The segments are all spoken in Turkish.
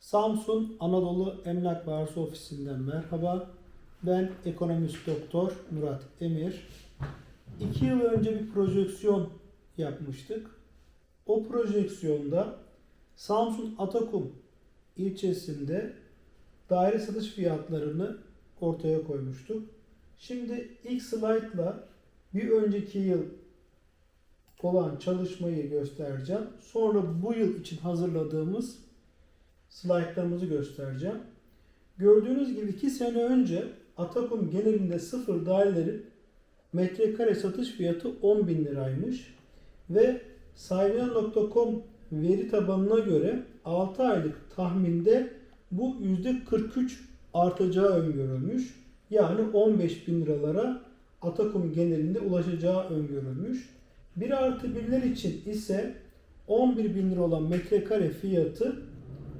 Samsun Anadolu Emlak ve Ofisi'nden merhaba. Ben ekonomist doktor Murat Emir. İki yıl önce bir projeksiyon yapmıştık. O projeksiyonda Samsun Atakum ilçesinde daire satış fiyatlarını ortaya koymuştuk. Şimdi ilk slaytla bir önceki yıl olan çalışmayı göstereceğim. Sonra bu yıl için hazırladığımız slaytlarımızı göstereceğim. Gördüğünüz gibi 2 sene önce Atakum genelinde sıfır dairelerin metrekare satış fiyatı 10 bin liraymış. Ve sahibinden.com veri tabanına göre 6 aylık tahminde bu %43 artacağı öngörülmüş. Yani 15 bin liralara Atakum genelinde ulaşacağı öngörülmüş. 1 artı 1'ler için ise 11 bin lira olan metrekare fiyatı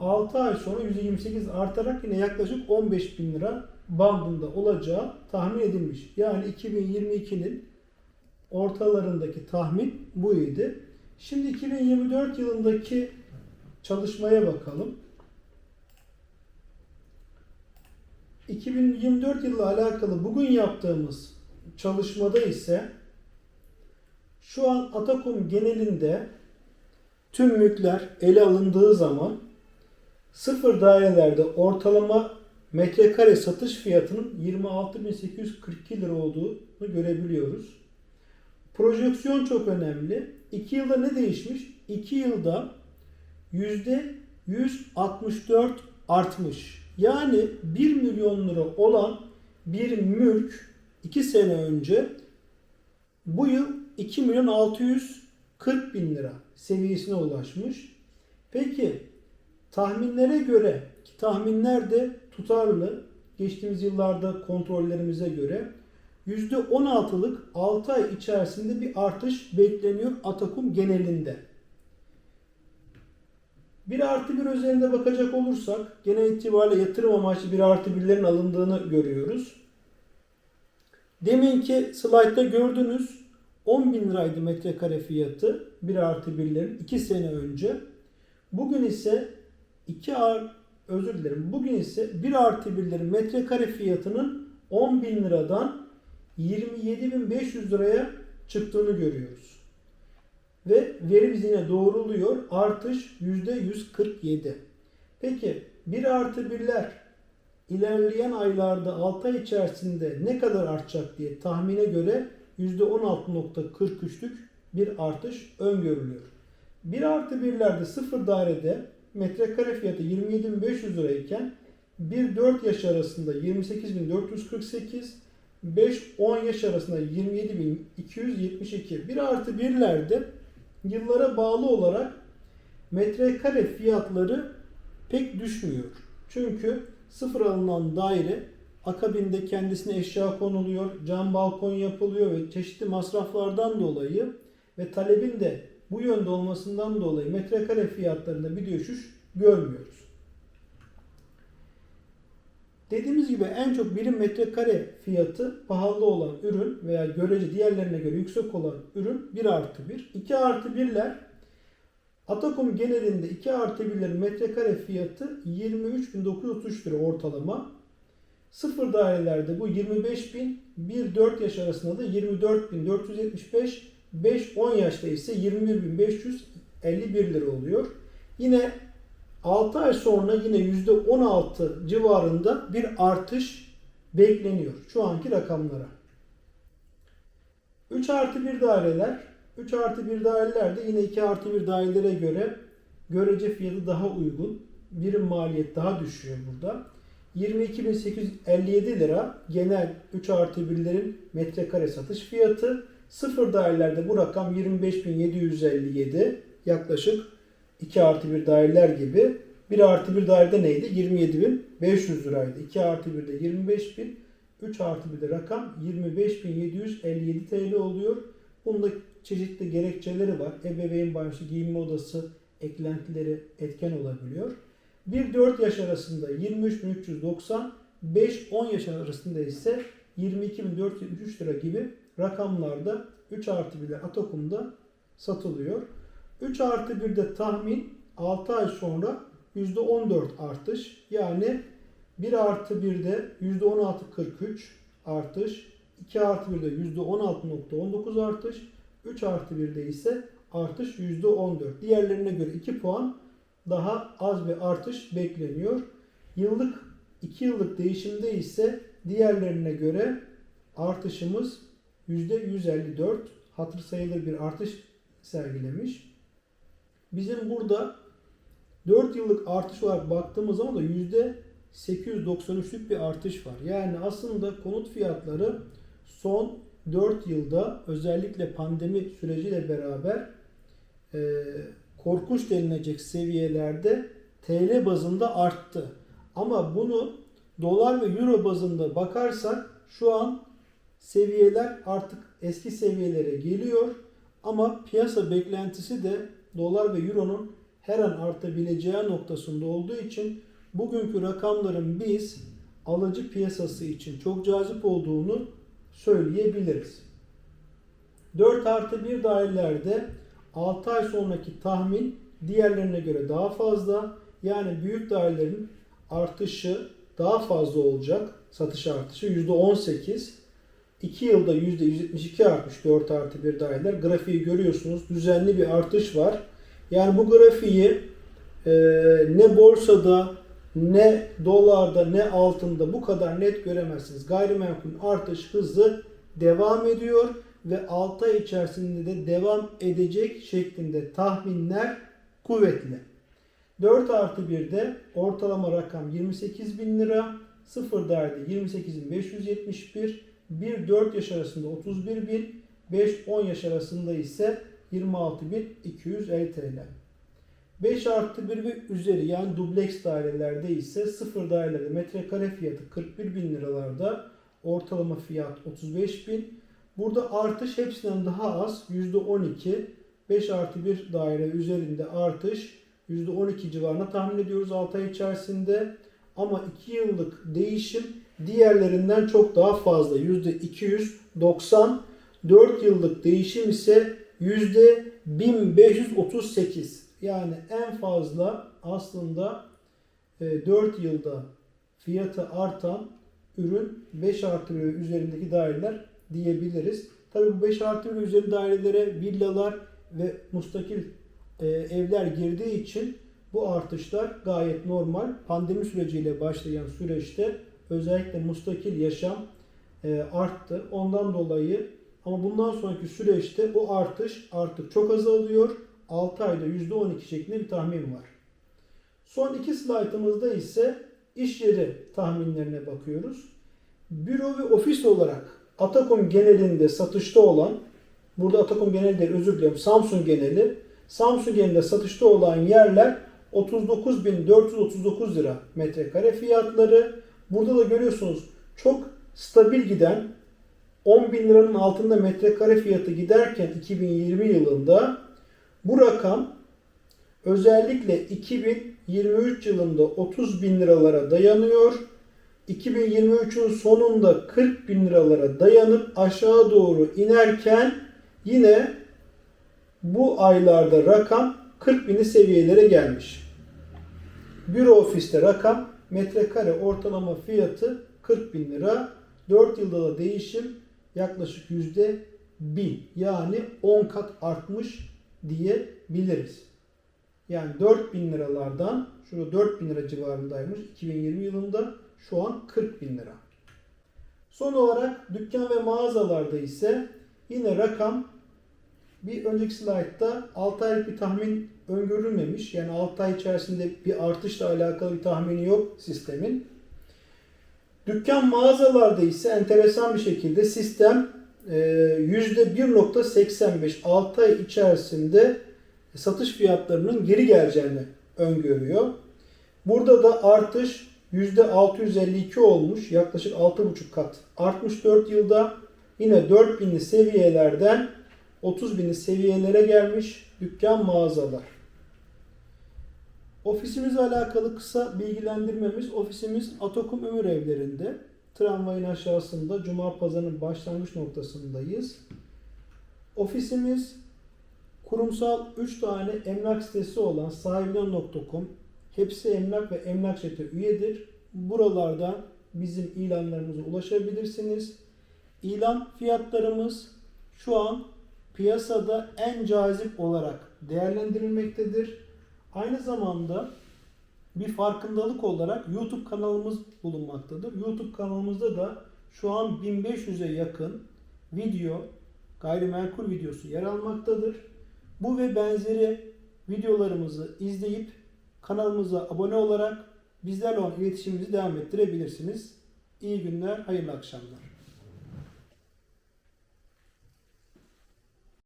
6 ay sonra %28 artarak yine yaklaşık 15 bin lira bandında olacağı tahmin edilmiş. Yani 2022'nin ortalarındaki tahmin buydu. Şimdi 2024 yılındaki çalışmaya bakalım. 2024 yılı alakalı bugün yaptığımız çalışmada ise şu an Atakum genelinde tüm mülkler ele alındığı zaman sıfır dairelerde ortalama metrekare satış fiyatının 26.842 lira olduğunu görebiliyoruz. Projeksiyon çok önemli. 2 yılda ne değişmiş? 2 yılda %164 artmış. Yani 1 milyon lira olan bir mülk 2 sene önce bu yıl 2 milyon 640 bin lira seviyesine ulaşmış. Peki tahminlere göre ki tahminler de tutarlı geçtiğimiz yıllarda kontrollerimize göre %16'lık 6 ay içerisinde bir artış bekleniyor Atakum genelinde. Bir artı bir özelinde bakacak olursak genel itibariyle yatırım amaçlı bir artı birlerin alındığını görüyoruz. Deminki slaytta gördünüz 10 bin liraydı metrekare fiyatı bir artı birlerin 2 sene önce. Bugün ise 2 ar özür dilerim. Bugün ise 1 artı birlerin metrekare fiyatının 10 bin liradan 27.500 liraya çıktığını görüyoruz. Ve verimiz yine doğruluyor. Artış %147. Peki 1 artı 1'ler ilerleyen aylarda 6 ay içerisinde ne kadar artacak diye tahmine göre %16.43'lük bir artış öngörülüyor. 1 artı 1'lerde sıfır dairede metrekare fiyatı 27.500 lirayken 1-4 yaş arasında 28.448 5-10 yaş arasında 27.272 1 artı 1'lerde yıllara bağlı olarak metrekare fiyatları pek düşmüyor. Çünkü sıfır alınan daire akabinde kendisine eşya konuluyor, cam balkon yapılıyor ve çeşitli masraflardan dolayı ve talebin de bu yönde olmasından dolayı metrekare fiyatlarında bir düşüş görmüyoruz. Dediğimiz gibi en çok birim metrekare fiyatı pahalı olan ürün veya görece diğerlerine göre yüksek olan ürün 1 artı 1. 2 artı 1'ler Atakum genelinde 2 artı 1'lerin metrekare fiyatı 23.933 lira ortalama. Sıfır dairelerde bu 25.000, 1-4 yaş arasında da 24.475, 5-10 yaşta ise 21.551 lira oluyor. Yine 6 ay sonra yine %16 civarında bir artış bekleniyor şu anki rakamlara. 3 artı 1 daireler, 3 artı 1 daireler de yine 2 artı 1 dairelere göre görece fiyatı daha uygun. Birim maliyet daha düşüyor burada. 22.857 lira genel 3 artı 1'lerin metrekare satış fiyatı. Sıfır dairelerde bu rakam 25.757 yaklaşık 2 artı 1 daireler gibi. 1 artı 1 dairede neydi? 27.500 liraydı. 2 artı 1'de 25.000. 3 artı 1'de rakam 25.757 TL oluyor. Bunda çeşitli gerekçeleri var. Ebeveyn banyosu, giyinme odası eklentileri etken olabiliyor. 1-4 yaş arasında 23.390, 5-10 yaş arasında ise 22.473 lira gibi rakamlarda 3 artı 1'ler Atakum'da satılıyor. 3 artı 1'de tahmin 6 ay sonra %14 artış. Yani 1 artı 1'de %16.43 artış. 2 artı 1'de %16.19 artış. 3 artı 1'de ise artış %14. Diğerlerine göre 2 puan daha az bir artış bekleniyor. Yıllık 2 yıllık değişimde ise diğerlerine göre artışımız %154 hatır sayılır bir artış sergilemiş. Bizim burada 4 yıllık artış olarak baktığımız zaman da %893'lük bir artış var. Yani aslında konut fiyatları son 4 yılda özellikle pandemi süreciyle beraber e, korkunç denilecek seviyelerde TL bazında arttı. Ama bunu dolar ve euro bazında bakarsak şu an seviyeler artık eski seviyelere geliyor. Ama piyasa beklentisi de dolar ve euronun her an artabileceği noktasında olduğu için bugünkü rakamların biz alıcı piyasası için çok cazip olduğunu söyleyebiliriz. 4 artı 1 dairelerde 6 ay sonraki tahmin diğerlerine göre daha fazla. Yani büyük dairelerin artışı daha fazla olacak. Satış artışı %18. 2 yılda %172 artmış 4 artı 1 daireler. Grafiği görüyorsunuz. Düzenli bir artış var. Yani bu grafiği e, ne borsada ne dolarda ne altında bu kadar net göremezsiniz. Gayrimenkulün artış hızı devam ediyor ve 6 ay içerisinde de devam edecek şeklinde tahminler kuvvetli. 4 artı 1'de ortalama rakam 28 bin lira, 0 dairede 28.571, 1-4 yaş arasında 31 bin, 5-10 yaş arasında ise 26.250 TL. 5 artı 1 ve üzeri yani dubleks dairelerde ise 0 dairelerde metrekare fiyatı 41 bin liralarda ortalama fiyat 35 bin. Burada artış hepsinden daha az %12. 5 artı 1 daire üzerinde artış %12 civarına tahmin ediyoruz 6 ay içerisinde. Ama 2 yıllık değişim diğerlerinden çok daha fazla. %290. 4 yıllık değişim ise %1538. Yani en fazla aslında 4 yılda fiyatı artan ürün 5 artı 1 üzerindeki daireler diyebiliriz. Tabii bu 5 artı 1 üzeri dairelere villalar ve mustakil e, evler girdiği için bu artışlar gayet normal. Pandemi süreciyle başlayan süreçte özellikle mustakil yaşam e, arttı. Ondan dolayı ama bundan sonraki süreçte bu artış artık çok azalıyor. 6 ayda %12 şeklinde bir tahmin var. Son iki slaytımızda ise iş yeri tahminlerine bakıyoruz. Büro ve ofis olarak Atakom genelinde satışta olan, burada Atakom geneli değil özür diliyorum Samsung geneli, Samsung genelinde satışta olan yerler 39.439 lira metrekare fiyatları. Burada da görüyorsunuz çok stabil giden 10 bin liranın altında metrekare fiyatı giderken 2020 yılında bu rakam özellikle 2023 yılında 30 bin liralara dayanıyor. 2023'ün sonunda 40 bin liralara dayanıp aşağı doğru inerken yine bu aylarda rakam 40 bini seviyelere gelmiş. Büro ofiste rakam metrekare ortalama fiyatı 40 bin lira. 4 yılda da değişim yaklaşık yüzde 1000 yani 10 kat artmış diyebiliriz. Yani 4 bin liralardan şurada 4 bin lira civarındaymış 2020 yılında şu an 40 bin lira. Son olarak dükkan ve mağazalarda ise yine rakam bir önceki slaytta 6 aylık bir tahmin öngörülmemiş. Yani 6 ay içerisinde bir artışla alakalı bir tahmini yok sistemin. Dükkan mağazalarda ise enteresan bir şekilde sistem %1.85 6 ay içerisinde satış fiyatlarının geri geleceğini öngörüyor. Burada da artış %652 olmuş. Yaklaşık 6,5 kat artmış 4 yılda. Yine 4000'li seviyelerden 30.000'li seviyelere gelmiş dükkan mağazalar. Ofisimizle alakalı kısa bilgilendirmemiz. Ofisimiz Atokum Ömür Evlerinde. Tramvayın aşağısında Cuma Pazarı'nın başlangıç noktasındayız. Ofisimiz kurumsal 3 tane emlak sitesi olan sahibinden.com, Hepsi emlak ve emlak çete üyedir. Buralarda bizim ilanlarımıza ulaşabilirsiniz. İlan fiyatlarımız şu an piyasada en cazip olarak değerlendirilmektedir. Aynı zamanda bir farkındalık olarak YouTube kanalımız bulunmaktadır. YouTube kanalımızda da şu an 1500'e yakın video, gayrimenkul videosu yer almaktadır. Bu ve benzeri videolarımızı izleyip kanalımıza abone olarak bizlerle olan iletişimimizi devam ettirebilirsiniz. İyi günler, hayırlı akşamlar.